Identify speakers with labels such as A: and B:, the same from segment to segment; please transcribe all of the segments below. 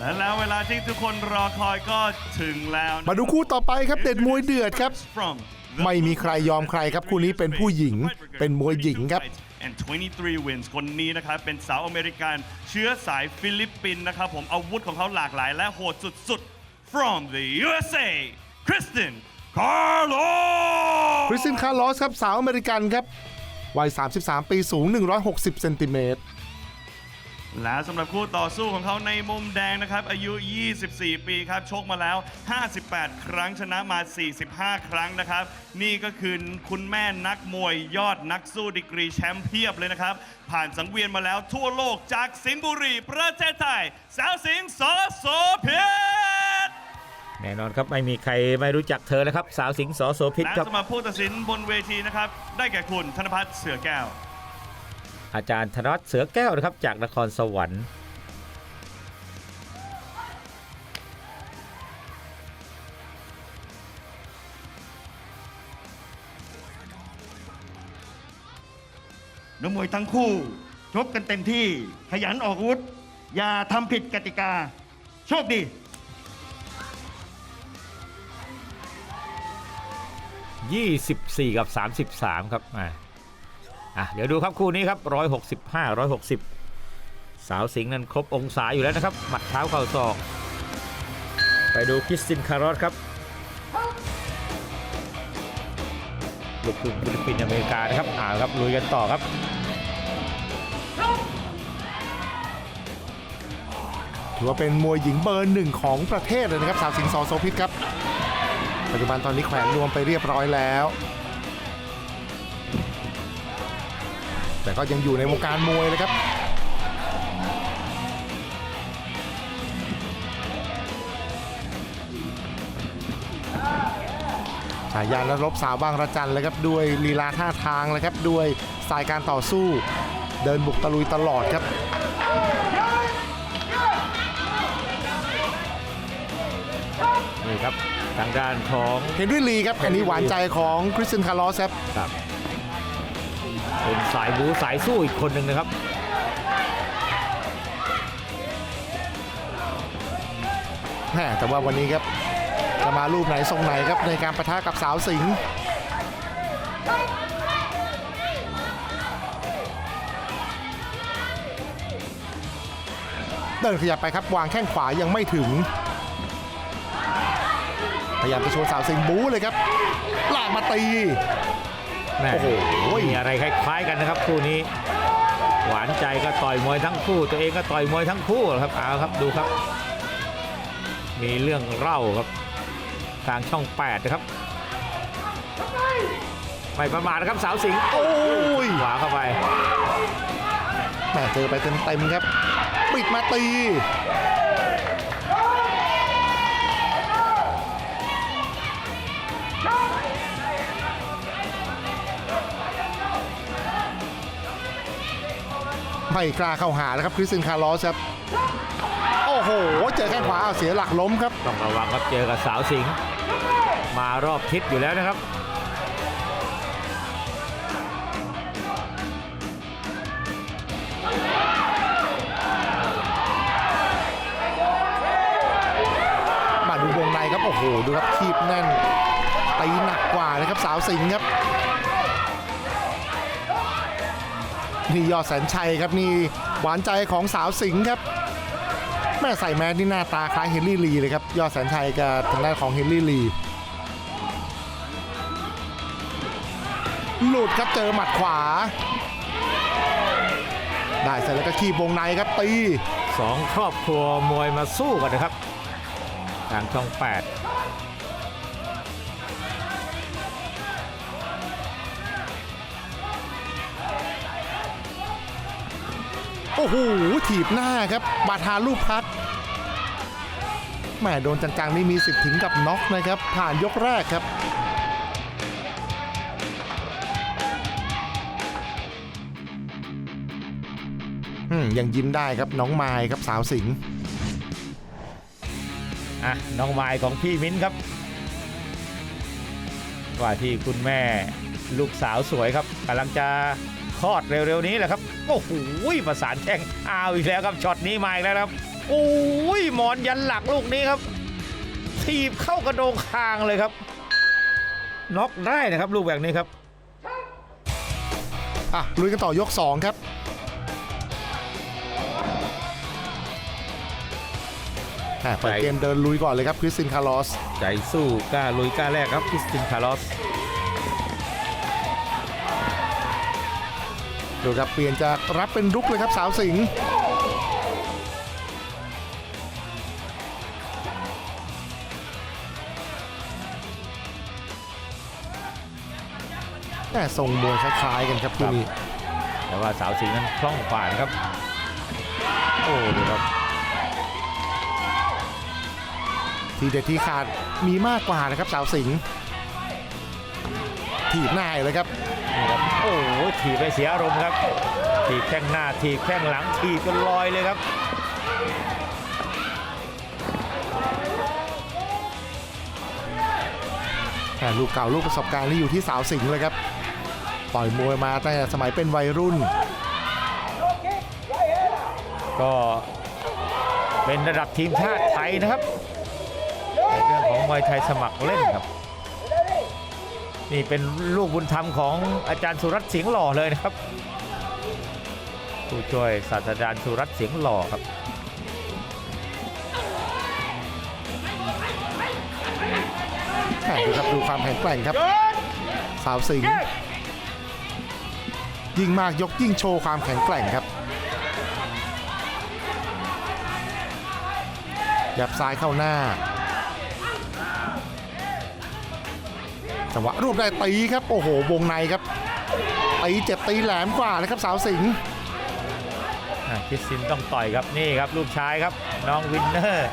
A: และแล้วเวลาที่ทุกคนรอคอยก็ถึงแล้วนะ
B: มาดูคู่ต่อไปครับเด็ดมวยเดือดครับ
A: From
B: ไม่มีใครยอมใครครับคู่นี้เป็นผู้หญิงเป็นมวยหญิงครับ
A: and 23 wins คนนี้นะครับเป็นสาวอเมริกัน เชื้อสายฟิลิปปินส์นะครับผมอาวุธของเขาหลากหลายและโหดสุดๆ from the USA Kristen Carlos
B: คริสตินคาร์ลอสครับสาวอเมริกันครับวัย 33 ปีสูง 160 เซนติเมตร
A: และสำหรับคู่ต่อสู้ของเขาในมุมแดงนะครับ อายุ 24 ปีครับ ชกมาแล้ว 58 ครั้งชนะมา 45 ครั้งนะครับ นี่ก็คือคุณแม่นักมวยยอดนักสู้ดีกรีแชมป์เพียบเลยนะครับ ผ่านสังเวียนมาแล้วทั่วโลกจากสิงห์บุรี ประเทศไทย สาวสิงห์สอโสเพชร
C: แน่นอนครับไม่มีใครไม่รู้จักเธอแล้วครับ สาวสิงห์สอโสพิษ
A: และ
C: ครับ
A: สำหรับผู้ตัดสินบนเวทีนะครับ ได้แก่คุณธนพัฒน์เสือแก้ว
C: อาจารย์ธนวัฒน์เสือแก้วนะครับจากนครสวรรค์
D: นักมวยทั้งคู่ชกกันเต็มที่ขยันออกอาวุธ อย่าทำผิดกติกา โชคดี
C: 24 กับ 33 ครับอ่า อะเดี๋ยวดูครับคู่นี้ครับ165 160สาวสิงห์นั้นครบองศาอยู่แล้วนะครับ หมัดเท้าเข่าศอก ไปดูคิสตินคารอสครับลูกครึ่งฟิลิปปินส์อเมริกานะครับอ่าครับลุยกันต่อครับ
B: ถือว่าเป็นมวยหญิงเบอร์หนึ่งของประเทศเลยนะครับสาวสิงห์สอโสพิษครับ ปัจจุบันตอนนี้แขวนรวมไปเรียบร้อยแล้ว แต่ก็ยังอยู่ในวงการมวยเลยครับฉายานรบสาวบางระจันเลยครับด้วยลีลาท่าทางเลยครับด้วยสไตล์การต่อสู้ เดินบุกตะลุยตลอดครับ
C: นี่ครับทางด้านของ
B: เฮนรี่ลีครับอันนี้หวานใจของคริสตินคาร์ลอสครับ
C: ครับ เป็นสายบูสายสู้อีกคนหนึ่งนะครับ
B: แหมแต่ว่าวันนี้ครับจะมารูปไหนทรงไหนครับในการประทะกับสาวสิงห์เดินขยับไปครับวางแข้งขวายังไม่ถึง พยายามจะโชว์สาวสิงห์บู๊เลยครับลากมาตี
C: แม่
B: โอ้โห
C: มีอะไรคล้ายๆกันนะครับคู่นี้ หวานใจก็ต่อยมวยทั้งคู่ ตัวเองก็ต่อยมวยทั้งคู่ครับเอาครับดูครับ มีเรื่องเล่าครับ ทางช่อง8นะครับไม่ประมาทนะครับสาวสิงห์
B: โอ้ย
C: ขวาเข้าไป
B: แหมเจอไปเต็มๆครับ ปิดมาตี ไม่กล้าเข้าหาแล้วครับคริสตินคาร์ลอสครับโอ้โห เจอแข้งขวาเอาเสียหลักล้มครับ
C: ต้องระวังครับเจอกับสาวสิงห์มารอบทิศอยู่แล้วนะครับ
B: มาดูวงในครับ โอ้โห ดูครับคีบแน่นตีหนักกว่านะครับสาวสิงห์ครับ นี่ยอดแสนชัยครับนี่หวานใจของสาวสิงห์ครับ แม่ใส่แมสนี่หน้าตาคล้ายเฮนรี่ลีเลยครับยอดแสนชัยกับทางด้านของเฮนรี่ลีหลุดครับเจอหมัดขวา ได้เสร็จแล้วก็ขีบวงในครับตี
C: สองครอบครัวมวยมาสู้กันนะครับทางช่อง 8
B: อ้โหถีบหน้าครับบาทาลูกพัดแม่โดนจังๆนี่มีสิทธิ์ถึงกับน็อกนะครับ ผ่านยกแรกครับยังยิ้มได้ครับน้องไม้ครับสาวสิงห์
C: อะน้องไม้ของพี่มิ้นครับว่าที่คุณแม่ลูกสาวสวยครับกำลังจะ อดเร็วๆนี้แหละครับโอ้โหประสานแข้งอ้าวอีกแล้วครับช็อตนี้มาอีกแล้วครับโอ้ยหมอนยันหลักลูกนี้ครับถีบเข้ากระโดงคางเลยครับน็อกได้นะครับลูกแบบนี้ครับ
B: อะลุยกันต่อยก 2 ครับอะเปิดเกมเดินลุยก่อนเลยครับคริสตินคาร์ลอส
C: ใจสู้กล้าลุยกล้าแรกครับคริสตินคาร์ลอส
B: ดูครับเปลี่ยนจากรับเป็นรุกเลยครับสาวสิงห์แม่ทรงมวยคล้ายๆกันครับคู่นี้
C: แต่ว่าสาวสิงห์นั้นคล่องกว่านะครับ โอ้ดูครับ
B: ทีเด็ดที่ขาดมีมากกว่านะครับสาวสิงห์ถีบหน้าเลยครับ
C: นี่ครับโอ้โหถีบไปเสียอารมณ์ครับ ถีบแข้งหน้าถีบแข้งหลังถีบจนลอยเลยครับ
B: แต่ลูกเก่าลูกประสบการณ์ที่อยู่ที่สาวสิงห์เลยครับต่อยมวยมาตั้งแต่สมัยเป็นวัยรุ่น
C: ก็เป็นระดับทีมชาติไทยนะครับในเรื่องของมวยไทยสมัครเล่นครับ นี่เป็นลูกบุญธรรมของอาจารย์สุรัตน์เสียงหล่อเลยนะครับ ผู้ช่วยศาสตราจารย์สุรัตน์เสียงหล่อครับ
B: แหม่ดูครับดูความแข็งแกร่งครับ สาวสิงห์ยิ่งมากยกยิ่งโชว์ความแข็งแกร่งครับยับซ้ายเข้าหน้า จังหวะรูปได้ตีครับโอ้โหวงในครับตีเจ็บตีแหลมกว่าเลยครับสาวสิงห์
C: อะคริสตินต้องต่อยครับนี่ครับลูกชายครับน้องวินเนอร์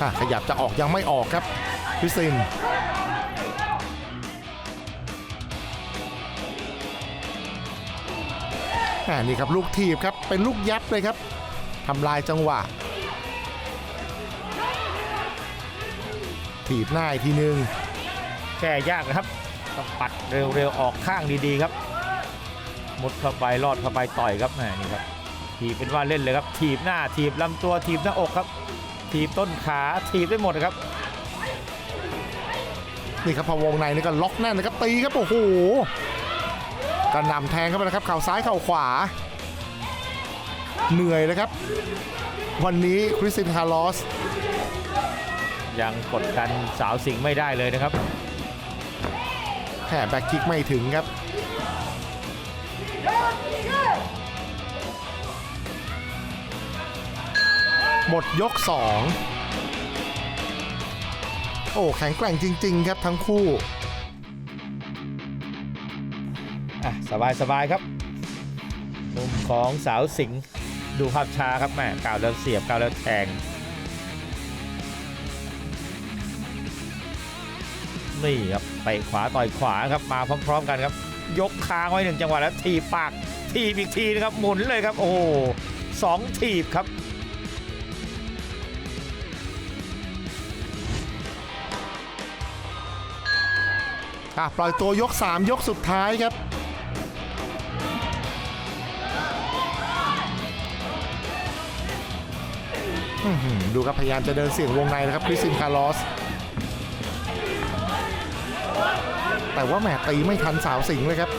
B: อะขยับจะออกยังไม่ออกครับคริสติน นี่ครับลูกทีบครับเป็นลูกยับเลยครับทำลายจังหวะ ถีบหน้าอีกทีนึง
C: แก้ยากนะครับต้องปัดเร็วๆออกข้างดีๆครับมุดเข้าไปลอดเข้าไปต่อยครับแหมนี่ครับถีบเป็นว่าเล่นเลยครับ ถีบหน้าถีบลำตัวถีบหน้าอกครับ ถีบต้นขาถีบได้หมดครับ
B: นี่ครับพอวงในนี่ก็ล็อกแน่นนะครับตีครับโอ้โห กระหน่ำแทงเข้าไปนะครับเข่าซ้ายเข่าขวา เหนื่อยเลยครับ วันนี้คริสตินคาร์ลอส
C: ยังกดกันสาวสิงห์ไม่ได้เลยนะครับ
B: แค่แบ็คคิกไม่ถึงครับ หมดยก 2 โอ้ แข็งแกร่งจริง ๆ ครับทั้งคู่
C: อะสบายๆครับ มุมของสาวสิงห์ดูภาพช้าครับแม่กล่าวแล้วเสียบกล่าวแล้วแทงนี่ครับไปขวาต่อยขวาครับมาพร้อม ๆ กันครับ ยกค้างไว้หนึ่งจังหวะแล้วทีบปากทีบอีกทีนะครับหมุนเลยครับ โอ้สองทีบครับ
B: อะปล่อยตัวยก 3 ยกสุดท้ายครับ ดูครับพยายามจะเดินเสี่ยงวงในนะครับคริสตินคาร์ลอส แต่ว่าแหมตีไม่ทันสาวสิงเลยครับ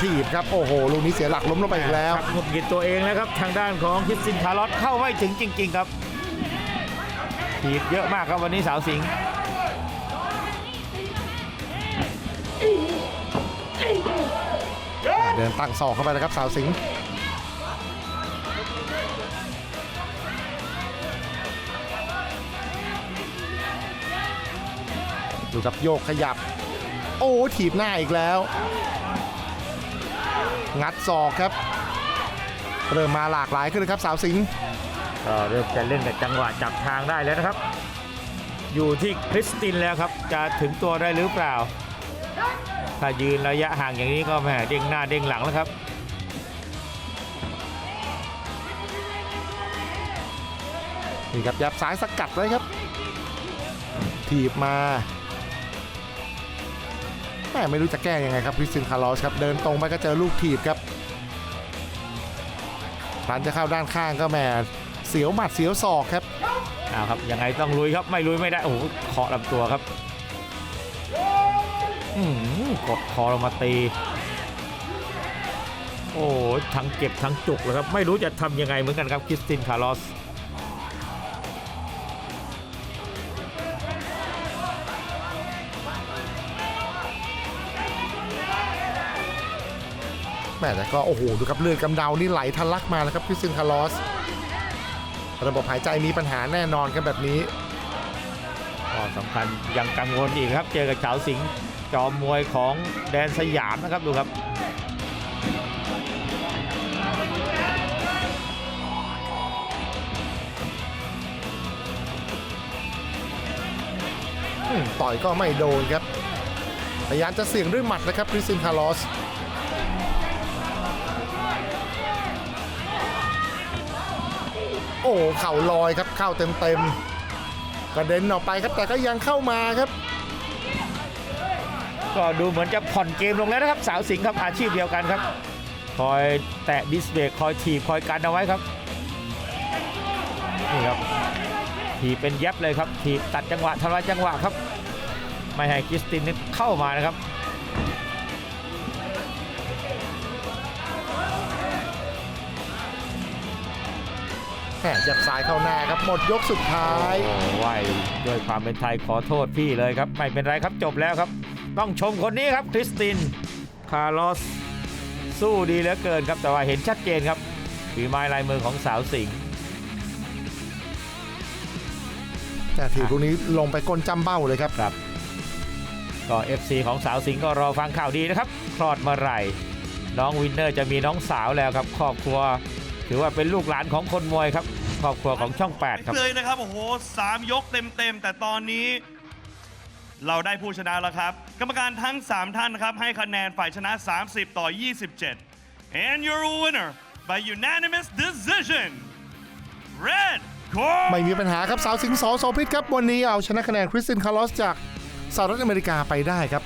B: ถีบครับ โอ้โห ลูกนี้เสียหลักล้มลงไปอีกแล้ว
C: ครับหงุดหงิดตัวเองแล้วครับ ทางด้านของคริสตินคาร์ลอสเข้าไม่ถึงจริง ๆ ครับทีบเยอะมากครับวันนี้สาวสิง
B: เดินตั้งศอกเข้าไปนะครับสาวสิงห์ดูกับโยกขยับ โอ้ถีบหน้าอีกแล้ว งัดศอกครับ เริ่มมาหลากหลายขึ้นเลยครับสาวสิงห์
C: ก็เริ่มจะเล่นกับจังหวะจับทางได้แล้วนะครับ อยู่ที่คริสตินแล้วครับ จะถึงตัวได้หรือเปล่า ถ้ายืนระยะห่างอย่างนี้ก็แหมเด้งหน้าเด้งหลังแล้วครับ
B: นี่ครับยับซ้ายสกัดไว้ครับ ถีบมาแม่ไม่รู้จะแก้ยังไงครับคริสตินคาร์ลอสครับเดินตรงไปก็เจอลูกถีบครับพลันจะเข้าด้านข้างก็แหม่เสียวหมัดเสียวศอกครับ
C: เอาครับยังไงต้องลุยครับไม่ลุยไม่ได้โอ้โหเคาะลำตัวครับอืม กดคอลงมาตี โอ้โหทั้งเจ็บทั้งจุกเลยครับ ไม่รู้จะทำยังไงเหมือนกันครับคริสตินคาร์ลอส
B: แม่แต่ก็ โอ้โห ดูครับเลือดกำเดานี่ไหลทะลักมาแล้วครับคริสตินคาร์ลอส ระบบหายใจมีปัญหาแน่นอนครับแบบนี้
C: ก็สำคัญยังกังวลอีกครับ เจอกับเฉาสิงห์ จอมมวยของแดนสยามนะครับดูครับ
B: ต่อยก็ไม่โดนครับ พยายามจะเสี่ยงด้วยหมัดนะครับคริสตินคาร์ลอสโอ้เข่าลอยครับเข้าเต็มๆกระเด็นออกไปครับแต่ก็ยังเข้ามาครับ
C: ก็ดูเหมือนจะผ่อนเกมลงแล้วนะครับ สาวสิงห์ครับอาชีพเดียวกันครับ คอยแตะดิสเบรกคอยถีบคอยกันเอาไว้ครับนี่ครับถีบเป็นแยบเลยครับถีบตัดจังหวะทำลายจังหวะครับ ไม่ให้คริสตินนี่เข้ามานะครับ
B: แหมจับสายเข้าหน้าครับหมดยกสุดท้าย
C: โอ้ไหวด้วยความเป็นไทยขอโทษพี่เลยครับ ไม่เป็นไรครับจบแล้วครับ ต้องชมคนนี้ครับคริสติน คาร์ลอส สู้ดีเหลือเกินครับ แต่ว่าเห็นชัดเจนครับฝีไม้ลายมือของสาวสิงห์
B: แต่ถีบลูกนี้ลงไปก้นจำเบ้าเลยครับ
C: ครับก็ FC ของสาวสิงห์ก็รอฟังข่าวดีนะครับ คลอดเมื่อไหร่ น้องวินเนอร์จะมีน้องสาวแล้วครับ ครอบครัว ถือว่าเป็นลูกหลานของคนมวยครับ ครอบครัวของช่อง 8 ครับ
A: เลยนะครับ โอ้โหสามยกเต็มๆ แต่ตอนนี้ เราได้ผู้ชนะแล้วครับ กรรมการทั้ง 3 ท่านครับ ให้คะแนนฝ่ายชนะ 30 ต่อ 27 and your winner by unanimous decision red corner
B: ไม่มีปัญหาครับสาวสิงห์สอโสพิษครับ วันนี้เอาชนะคะแนนคริสตินคาร์ลอสจากสหรัฐอเมริกาไปได้ครับ